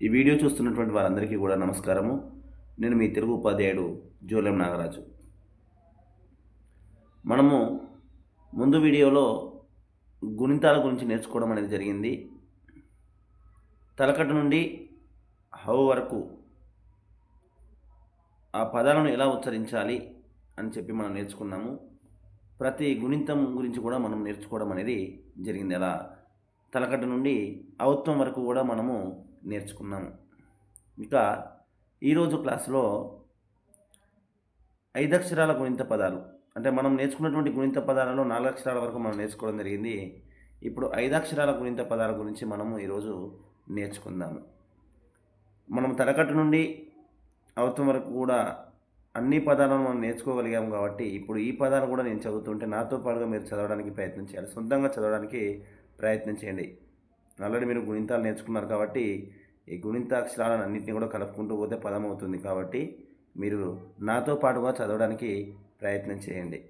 ఈ వీడియో చూస్తున్నటువంటి వారందరికీ కూడా నమస్కారము. నేను మీ తెలుగు ఉపాధ్యాయుడు జోలెం నాగరాజు. మనము ముందు వీడియోలో గుణితాల గురించి నేర్చుకోవడం అనేది జరిగింది. తలకట్టు నుండి హౌ వరకు ఆ పదాలను ఎలా ఉచ్చరించాలి అని చెప్పి మనం నేర్చుకున్నాము ప్రతి గుణితం గురించి కూడా మనం నేర్చుకోవడం అనేది జరిగింది. అలా తలకట్టు నుండి అవత్వం వరకు కూడా మనము నేర్చుకున్నాము. ఇక ఈరోజు క్లాస్లో ఐదక్షరాల గుణిత పదాలు. అంటే మనం నేర్చుకున్నటువంటి గుణిత పదాలలో నాలుగు అక్షరాల వరకు మనం నేర్చుకోవడం జరిగింది. ఇప్పుడు ఐదాక్షరాల గుణిత పదాల గురించి మనము ఈరోజు నేర్చుకుందాము. మనం తలకట్టు నుండి అవతం వరకు కూడా అన్ని పదాలను మనం నేర్చుకోగలిగాము కాబట్టి ఇప్పుడు ఈ పదాలు కూడా నేను చదువుతుంటే నాతో పాటుగా మీరు చదవడానికి ప్రయత్నం చేయాలి. సొంతంగా చదవడానికి ప్రయత్నం చేయండి. ఆల్రెడీ మీరు గుణింతాలు నేర్చుకున్నారు కాబట్టి ఈ గుణింతాక్షరాలను అన్నింటినీ కూడా కలుపుకుంటూ పోతే పదం అవుతుంది కాబట్టి మీరు నాతో పాటుగా చదవడానికి ప్రయత్నం చేయండి.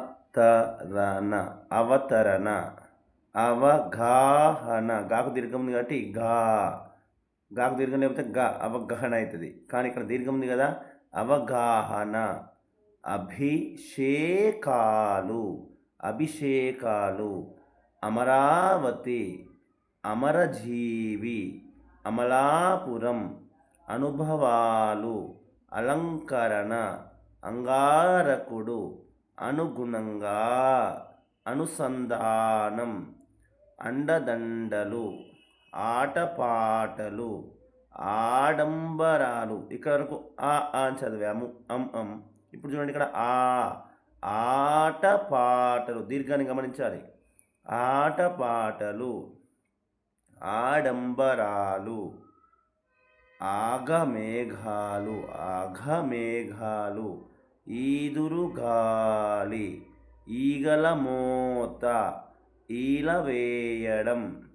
అవతరణ అవతరణ అవగాహన. గాకు దీర్ఘం ఉంది కాబట్టి గా గాకు దీర్ఘం లేకపోతే గా అవగాహన అవుతుంది. కానీ ఇక్కడ దీర్ఘం ఉంది కదా అవగాహన అభిషేకాలు అభిషేకాలు అమరావతి అమరజీవి అమలాపురం అనుభవాలు అలంకరణ అంగారకుడు అనుగుణంగా అనుసంధానం అండదండలు ఆటపాటలు ఆడంబరాలు. ఇక్కడ వరకు ఆ ఆ అని చదివాము. అం అం. ఇప్పుడు చూడండి ఇక్కడ ఆ ఆటపాటలు దీర్ఘాన్ని గమనించాలి. ఆటపాటలు ఆడంబరాలు ఆగమేఘాలు ఆఘమేఘాలు ఈదురు గాలి ఈగల మోత ఈల వేయడం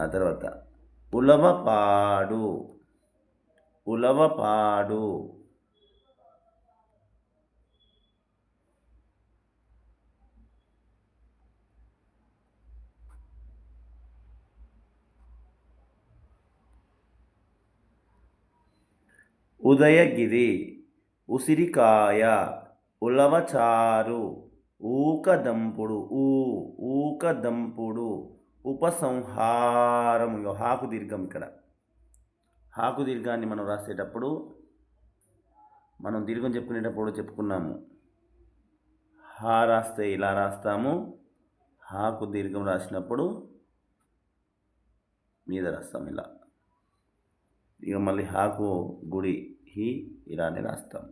ఆ తర్వాత ఉలవపాడు ఉలవపాడు. ఉదయగిరి ఉసిరికాయ ఉలవచారు ఊకదంపుడు ఊ ఊకదంపుడు. ఉపసంహారం ఇగో హాకు దీర్ఘం ఇక్కడ. హాకు దీర్ఘాన్ని మనం రాసేటప్పుడు మనం దీర్ఘం చెప్పుకునేటప్పుడు చెప్పుకున్నాము. హా రాస్తే ఇలా రాస్తాము హాకు దీర్ఘం రాసినప్పుడు మీద రాస్తాం ఇలా. ఇక మళ్ళీ హాకు గుడి హి ఇలానే రాస్తాం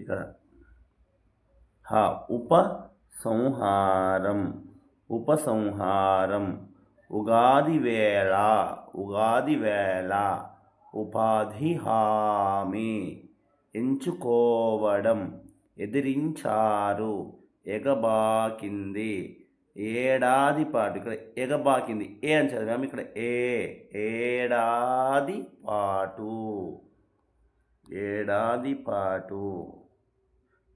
ఇక్కడ హా ఉప సంహారం. ఉపసంహారం. ఉగాది వేళ ఉగాది వేళ ఉపాధి హామీ. ఎంచుకోవడం ఎదిరించారు ఎగబాకింది. ఏడాది పాటు ఇక్కడ ఎగబాకింది. ఏ అని చదివాము ఇక్కడ ఏ ఏడాది పాటు. ఏడాది పాటు.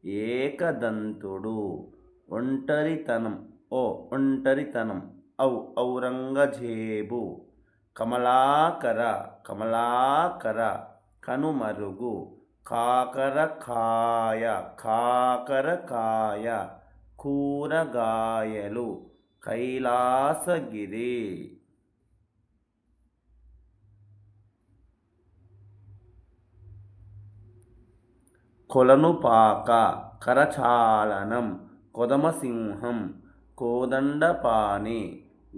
ఏకదంతుడు ఒంటరితనం. ఓ ఒంటరితనం. ఔ ఔరంగజేబు. కమలాకర కమలాకర కనుమరుగు. కాకరకాయ కాకరకాయ కూరగాయలు. కైలాసగిరి. కొలనుపాక కరచాలనం కొదమసింహం కోదండపాణి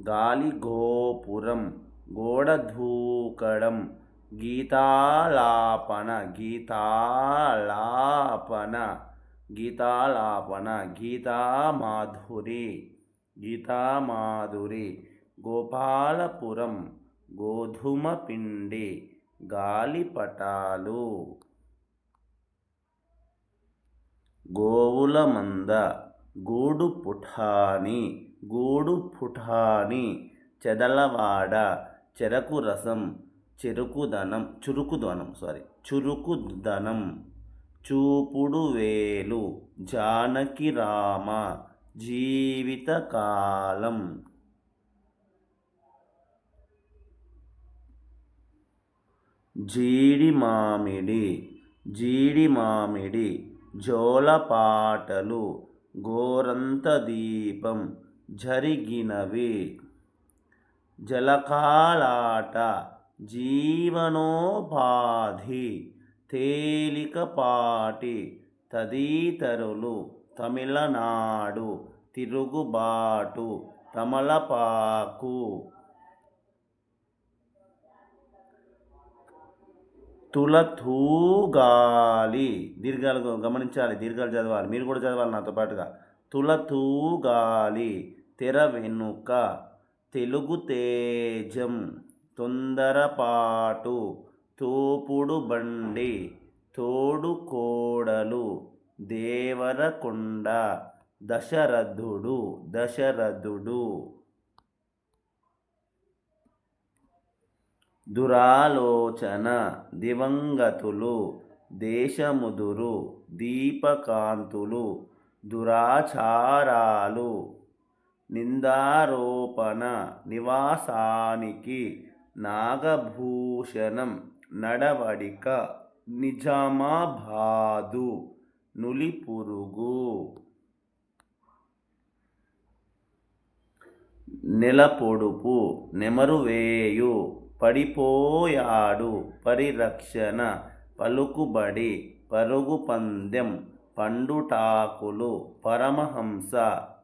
గాలిగోపురం గోడదూకడం గీతాలాపన గీతాలాపన గీతాలాపన గీతామాధురి గీతామాధురి గోపాలపురం గోధుమ పిండి గాలిపటాలు గోవుల మంద గూడు పుఠాని గూడు పుఠాని చెదలవాడ చెరకు రసం చెరుకుదనం చురుకుదనం సారీ చురుకుదనం చూపుడు వేలు జానకి రామ జీవితకాలం జీడి మామిడి జీడి మామిడి జోలపాటలు గోరంత దీపం జరిగినవి. జలకాలాట జీవనోపాధి తేలికపాటి తదితరులు తమిళనాడు తిరుగుబాటు తమలపాకు తులతూగాలి. దీర్ఘాలు గమనించాలి దీర్ఘాలు చదవాలి. మీరు కూడా చదవాలి నాతో పాటుగా. తులతూగాలి తెర వెనుక తెలుగు తేజం తొందరపాటు తోపుడు బండి తోడు కోడలు దేవరకొండ దశరథుడు దశరథుడు. దురాలోచన దివంగతులు దేశముదురు దీపకాంతులు దురాచారాలు నిందారోపణ నివాసానికి నాగభూషణం నడవడిక నిజామాబాదు నులిపురుగు. నెలపొడుపు నెమరువేయు పడిపోయాడు. పరిరక్షణ పలుకుబడి పరుగు పందెం పండుటాకులు పరమహంస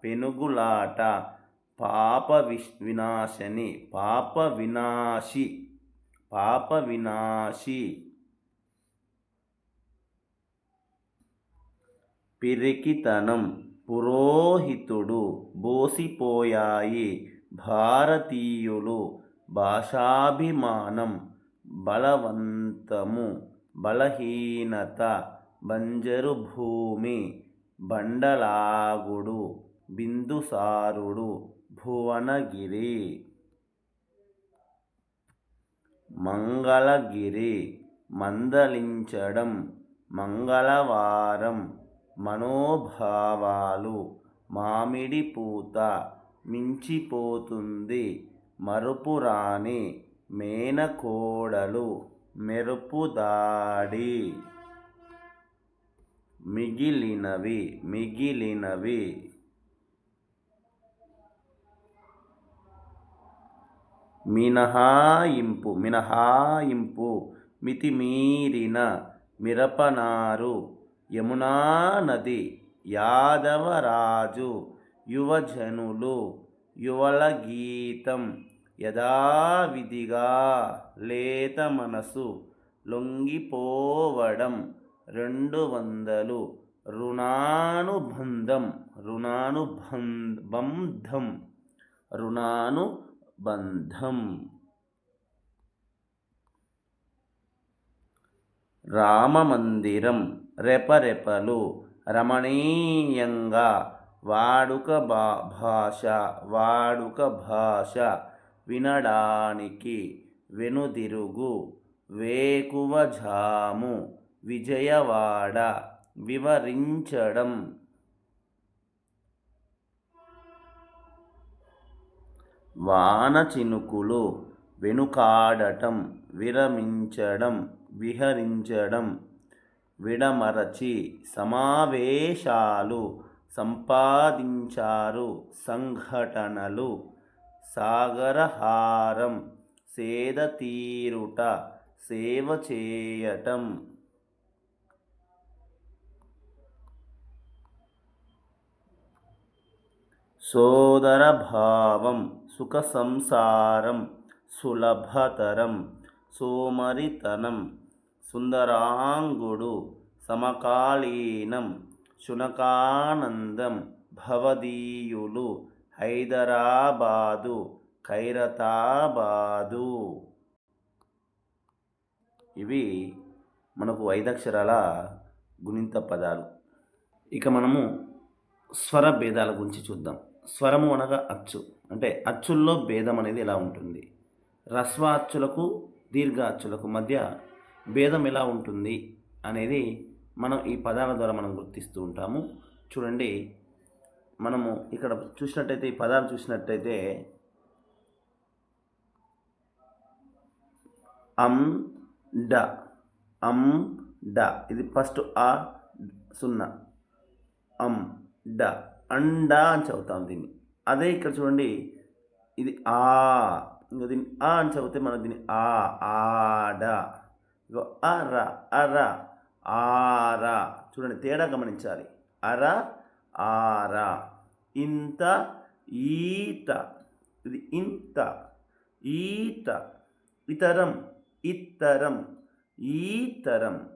పెనుగులాట పాప విష్ వినాశని పాప వినాశి పాప వినాశి. పిరికితనం పురోహితుడు బోసిపోయాయి. భారతీయులు భాషాభిమానం బలవంతము బలహీనత బంజరు భూమి బండలాగుడు బిందుసారుడు భువనగిరి. మంగళగిరి మందలించడం మంగళవారం మనోభావాలు మామిడి పూత మించిపోతుంది మరుపురాని మేనకోడలు మెరుపుదాడి. మిగిలినవి మిగిలినవి. మినహాయింపు మినహాయింపు మితిమీరిన మిరపనారు యమునా నది యాదవరాజు యువజనులు యువల గీతం యథావిధిగా లేత మనసు లొంగిపోవడం రెండు వందలు రుణానుబంధం రుణానుబంధం రుణానుబంధం. రామమందిరం రెపరెపలు రమణీయంగా వాడుక భా భాష వాడుక భాష వినడానికి వెనుదిరుగు వేకువజాము విజయవాడ వివరించడం. వాన చినుకులు వెనుకాడటం విరమించడం విహరించడం విడమరచి సమావేశాలు సంపాదించారు సంఘటనలు. సాగరహారం సేద తీరుట సేవ చేయటం. సోదరభావం సుఖ సంసారం సులభతరం సోమరితనం సుందరాంగుడు సమకాలీనం శునకానందం భవదీయులు హైదరాబాదు ఖైరతాబాదు. ఇవి మనకు ఐదక్షరాల గుణింత పదాలు. ఇక మనము స్వర భేదాల గురించి చూద్దాం. స్వరము అనగా అచ్చు. అంటే అచ్చుల్లో భేదం అనేది ఎలా ఉంటుంది? రస్వ అచ్చులకు దీర్ఘ అచ్చులకు మధ్య భేదం ఎలా ఉంటుంది అనేది మనం ఈ పదాల ద్వారా మనం గుర్తిస్తూ ఉంటాము. చూడండి మనము ఇక్కడ చూసినట్టయితే ఈ పదాలు చూసినట్టయితే అం డ అం డ. ఇది ఫస్ట్ ఆ సున్నా. అం డ అండ అని చదువుతాం దీన్ని. అదే ఇక్కడ చూడండి ఇది ఆ ఇంకా దీన్ని ఆ అని చదివితే మనం దీన్ని ఆ ఆడ ఇగో అర అర ఆర. చూడండి తేడా గమనించాలి. అర ఆర. ఇంత ఈత. ఇది ఇంత ఈత. ఇతరం ఇతరం ఈతరం.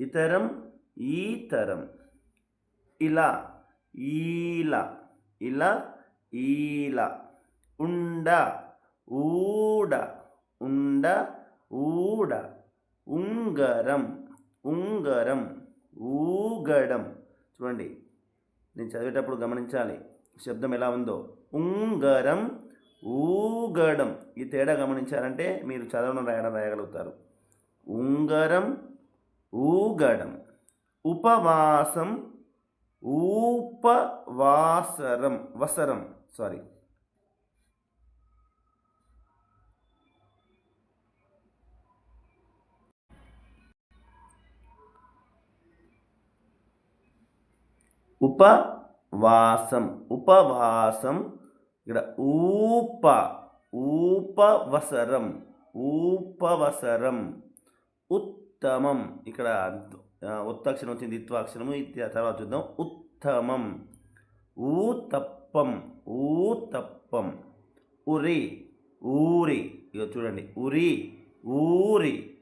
ఇతరం ఈతరం. ఇలా ఈల. ఇలా ఈల. ఉండ ఊడ. ఉండ ఊడ. ఉంగరం. ఉంగరం ఊగడం. చూడండి నేను చదివేటప్పుడు గమనించాలి శబ్దం ఎలా ఉందో. ఉంగరం ఊగడం. ఈ తేడా గమనించారంటే మీరు చదవడం రాయడం రాయగలుగుతారు. ఉంగరం ఊగడం. ఉపవాసం ఊపవాసరం వసరం. సారీ. ఉపవాసం. ఉపవాసం. ఇక్కడ ఊప ఊపవసరం. ఊపవసరం. ఉత్తమం. ఇక్కడ ఆ, ఉత్తక్షరం వచ్చింది ఇత్వాక్షరము తర్వాత చూద్దాం. ఉత్తమం. ఊతప్పం. ఊతప్పం. ఉరి ఊరి. ఇక చూడండి. ఉరి ఊరి.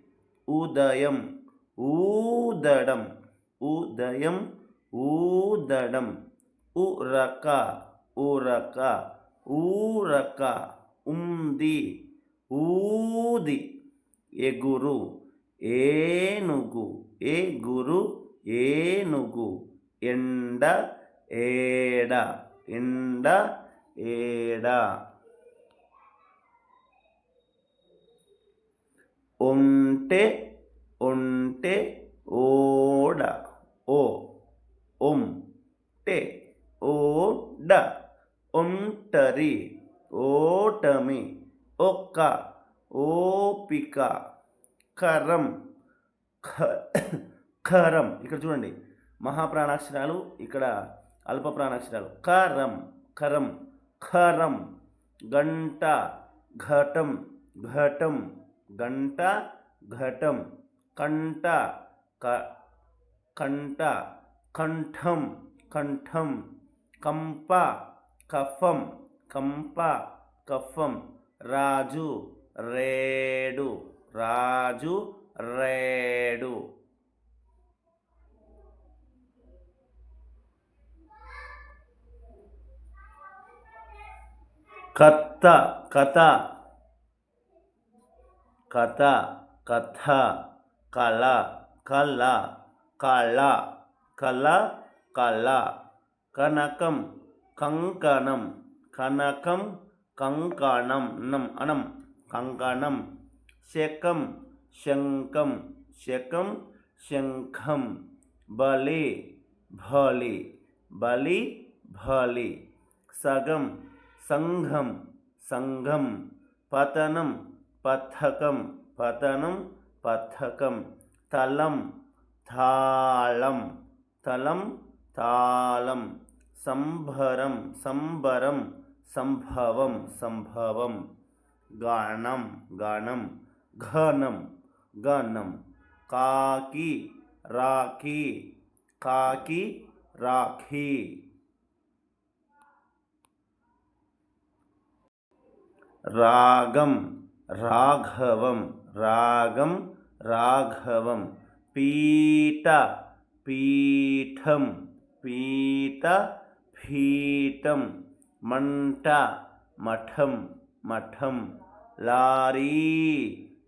ఉదయం. ఊదడం. ఉదయం ఊదడం ఉరక ఉరక ఊరక ఉంది ఊది ఎగురు ఏనుగు ఎగురు ఏనుగు ఎండ ఏడ ఎండ ఏడ. ఒంటె ఒంటె ఓడ ఓ. ఒం టె ఓడ ఒంటరి ఓటమి ఒక్క ఓపిక కరం ఖ- ఖరం ఇక్కడ చూడండి. మహాప్రాణాక్షరాలు ఇక్కడ అల్ప ప్రాణాక్షరాలు కరం కరం ఖరం గంట ఘటం ఘటం గంట ఘటం కంట క కంట కంఠం కంఠం కంప కఫం కంప కఫం రాజు రేడు రాజు రేడు. కత్త కథ కథ కథ కళ కళ కళ. కళ కళ కనకం కంకణం కనకం కంకణం నం అనం కంకణం శకం శంఖం శకం శంఖం బలి బలి బలి బలి సగం సంఘం సంఘం పతనం పథకం పతనం పథకం తలం తాళం तलं तालं सम्भरं सम्बरं सम्भवं सम्भवं गाणं गाणं घनं गनं काकी राकी काकी राखी रागं राघवं रागं राघवं पीठ పీఠం పీత పీఠం మంట మఠం మఠం లారీ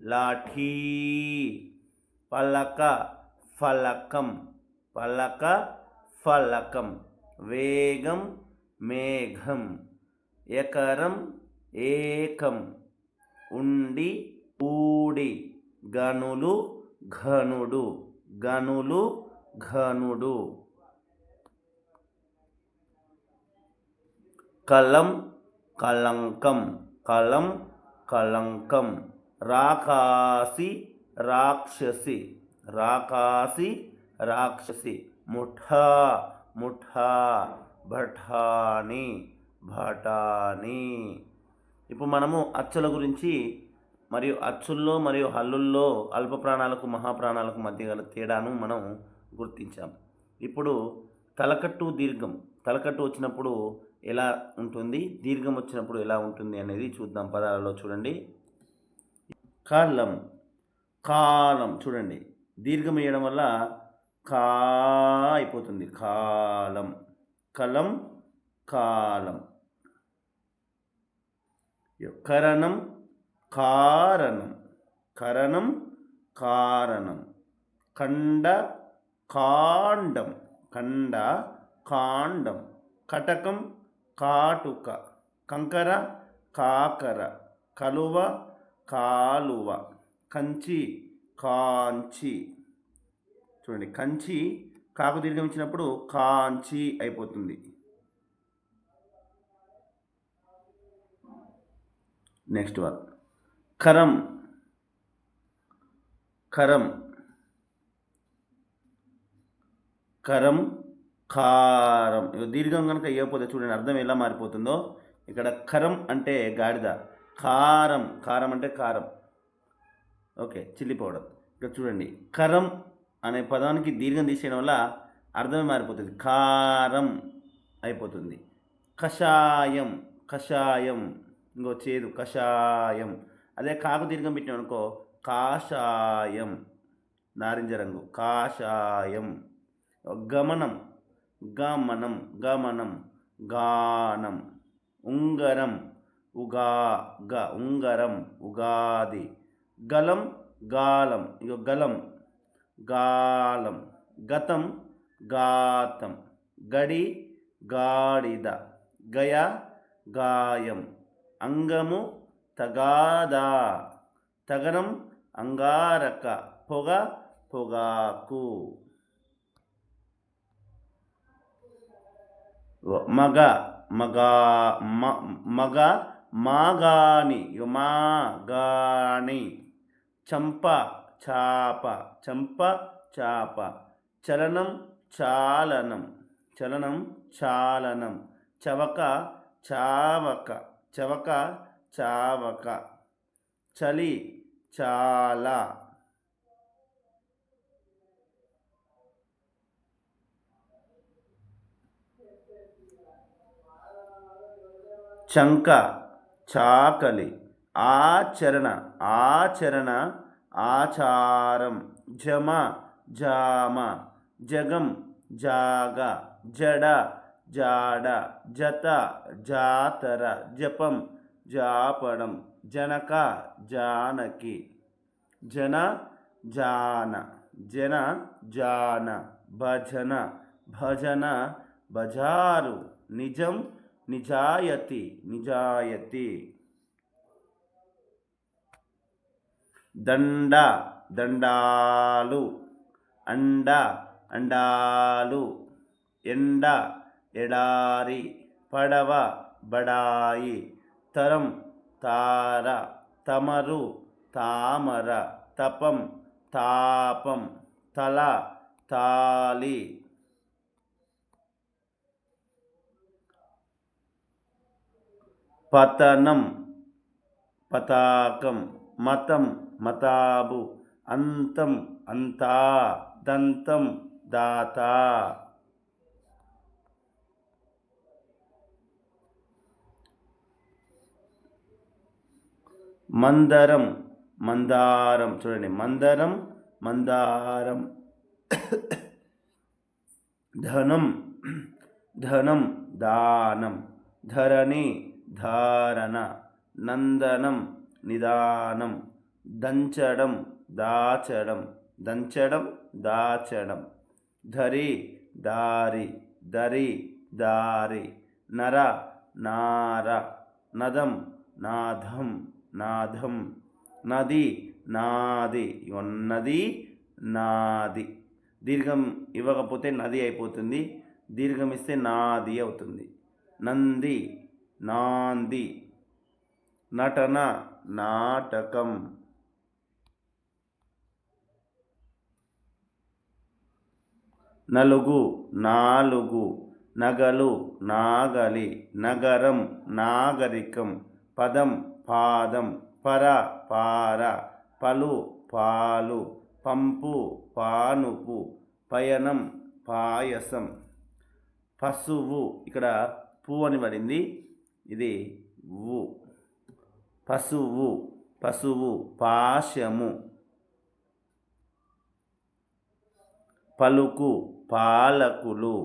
లాఠీ పలక ఫలకం పలక ఫలకం వేగం మేఘం ఎకరం ఏకం ఉండి ఊడి గనులు ఘనుడు గనులు ఘనుడు. కలం కలంకం కలం కలంకం రాకాసి రాక్షసి. రాకాసి రాక్షసి. ముఠా ముఠా. భఠాని భటాని ఇప్పుడు మనము అచ్చుల గురించి మరియు అచ్చుల్లో మరియు హల్లుల్లో అల్ప ప్రాణాలకు మహాప్రాణాలకు మధ్య గల తేడాను మనం గుర్తించాం. ఇప్పుడు తలకట్టు దీర్ఘం తలకట్టు వచ్చినప్పుడు ఎలా ఉంటుంది దీర్ఘం వచ్చినప్పుడు ఎలా ఉంటుంది అనేది చూద్దాం పదాలలో చూడండి. కాలం కాలం చూడండి. దీర్ఘం వేయడం వల్ల కా అయిపోతుంది. కాలం కలం కాలం. కరణం కారణం. కరణం కారణం. ఖండ కాండం కండ కాండం కటకం కాటుక కంకర కాకర కలువ కాలువ కంచి కాంచి. చూడండి కంచి కాకు దీర్ఘం ఇచ్చినప్పుడు కాంచి అయిపోతుంది. Next one. కరం. కరం. కరం కారం. ఇక దీర్ఘం కనుక ఇవ్వకపోతే చూడండి అర్థం ఎలా మారిపోతుందో. ఇక్కడ కరం అంటే గాడిద. కారం. కారం అంటే కారం. Okay chilli powder. ఇక్కడ చూడండి. కరం అనే పదానికి దీర్ఘం తీసేయడం వల్ల అర్థమే మారిపోతుంది. కారం అయిపోతుంది. కషాయం. కషాయం. ఇంకో చేదు. కషాయం. అదే కాకు దీర్ఘం పెట్టినాం అనుకో కాషాయం. నారింజ రంగు. కాషాయం. గమనం గమనం గమనం గానం ఉంగరం ఉగా గ ఉంగరం ఉగాది గలం గాలం ఇక గలం గాలం గతం గాతం గడి గాడిద గయ గాయం అంగము తగాదా తగనం అంగారక పొగ పొగాకు. మగ మగా మ- మగ మాగాని ఇగో మాగాని చంప చాప చంప చాప చలనం చాలనం చలనం చాలనం చవక చావక చవక చావక చలి చాలా. చంక చాకలి ఆచరణ ఆచరణ ఆచారం జమ జామ జగం జాగ జడ జాడ జత జాతర జపం జాపడం జనక జానకి జన జాన జన జాన భజన భజన బజారు నిజం నిజాయతి నిజాయతి. దండ దండాలు. అండ అండాలు. ఎండ ఎడారి. పడవ బడాయి. తరం తార. తమరు తామర. తపం తాపం. తల తాలి పతనం పతాకం మతం మతాబు అంతం అంతా దంతం దాత. మందరం మందారం. చూడండి మందరం మందారం. ధనం ధనం దానం. ధరణి ధారణ నందనం నిదానం దంచడం దాచడం దంచడం దాచడం. ధరి దారి దరి దారి. నర నార. నదం నాదం నాదం. నది నాది. ఉన్నది నది నాది. దీర్ఘం ఇవ్వకపోతే నది అయిపోతుంది. దీర్ఘం ఇస్తే నాది అవుతుంది. నంది. నాంది నటన నాటకం. నలుగు నాలుగు నగలు నాగలి నగరం నాగరికం పదం పాదం పర పార పలు పాలు పంపు పానుపు పయనం పాయసం. పశువు ఇక్కడ పు అని పడింది. ఇది ఉ పశువు పశువు పాశము. పలుకు పాలకులు.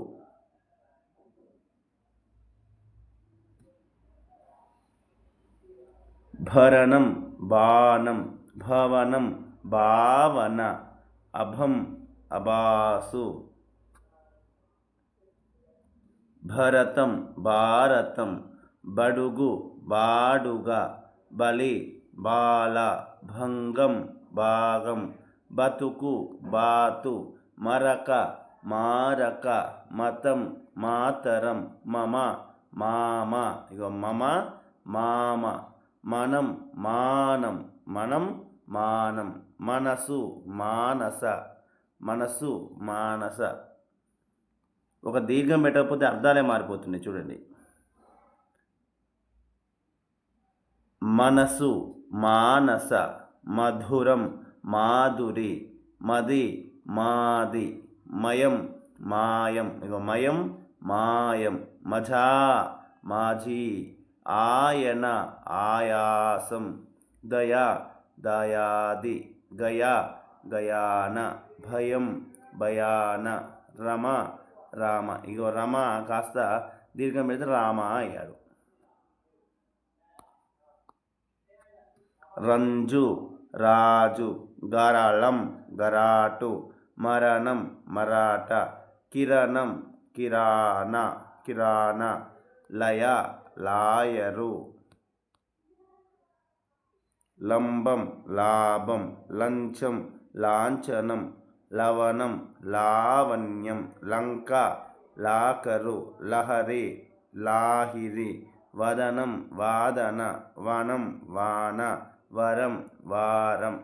భరణం బాణం. భవనం భావన. అభం అబాసు భరతం భారతం. బడుగు బాడుగ బలి బాల భంగం భాగం బతుకు బాతు మరక మారక మతం మాతరం మమ మామ ఇగో మమ మామ మనం మానం మనం మానం మనసు మానస మనసు మానస. ఒక దీర్ఘం పెట్టకపోతే అర్థాలే మారిపోతున్నాయి చూడండి. మనసు మానస మధురం మాధురి మది మాది మయం మాయం. ఇక మయం మాయం మజా మాజీ ఆయన ఆయాసం దయా దయాది గయా గయాన భయం భయాన రమ రామ. ఇగో రమ కాస్త దీర్ఘం పెడితే రామ అయ్యాడు. రంజు రాజు గరళం గరాటు మరణం మరాఠ కిరణం కిరాణ కిరాణ లయ లాయరు. లంబం లాభం లంచం లాంఛనం లవణం లావణ్యం లంక లాకరు లహరి లాహిరి వదనం వాదన వనం వాన వరం వారం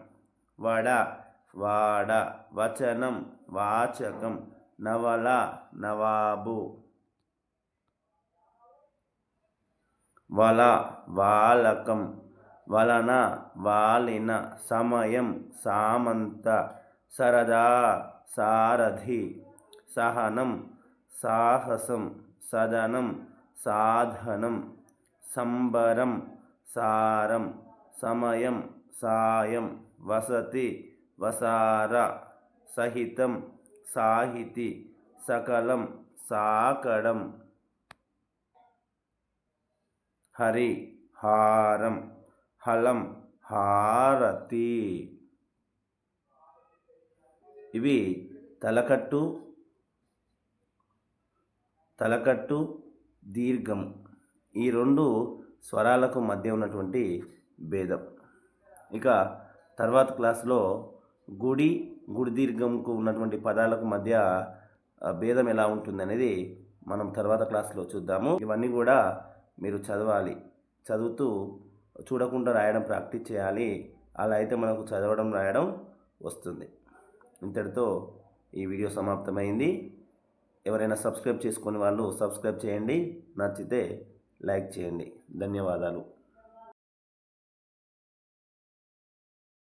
వడ వాడ వచనం వాచకం నవల నవాబు. వల వాలకం వలన వాలిన సమయం సామంత సరదా సారథి సహనం సాహసం సదనం సాధనం సంబరం సారం సమయం సాయం వసతి వసార సహితం సాహితి సకలం సాకడం. హరి హారం హలం హారతి. ఇవి తలకట్టు తలకట్టు దీర్ఘం. ఈ రెండు స్వరాలకు మధ్య ఉన్నటువంటి భేదం. ఇక తర్వాత క్లాస్లో గుడి గుడి దీర్ఘంకు ఉన్నటువంటి పదాలకు మధ్య భేదం ఎలా ఉంటుందనేది మనం తర్వాత క్లాస్లో చూద్దాము. ఇవన్నీ కూడా మీరు చదవాలి. చదువుతూ చూడకుండా రాయడం ప్రాక్టీస్ చేయాలి. అలా అయితే మనకు చదవడం రాయడం వస్తుంది. ఇంతటితో ఈ వీడియో సమాప్తమైంది. ఎవరైనా సబ్స్క్రైబ్ చేసుకునే వాళ్ళు సబ్స్క్రైబ్ చేయండి. నచ్చితే లైక్ చేయండి. ధన్యవాదాలు.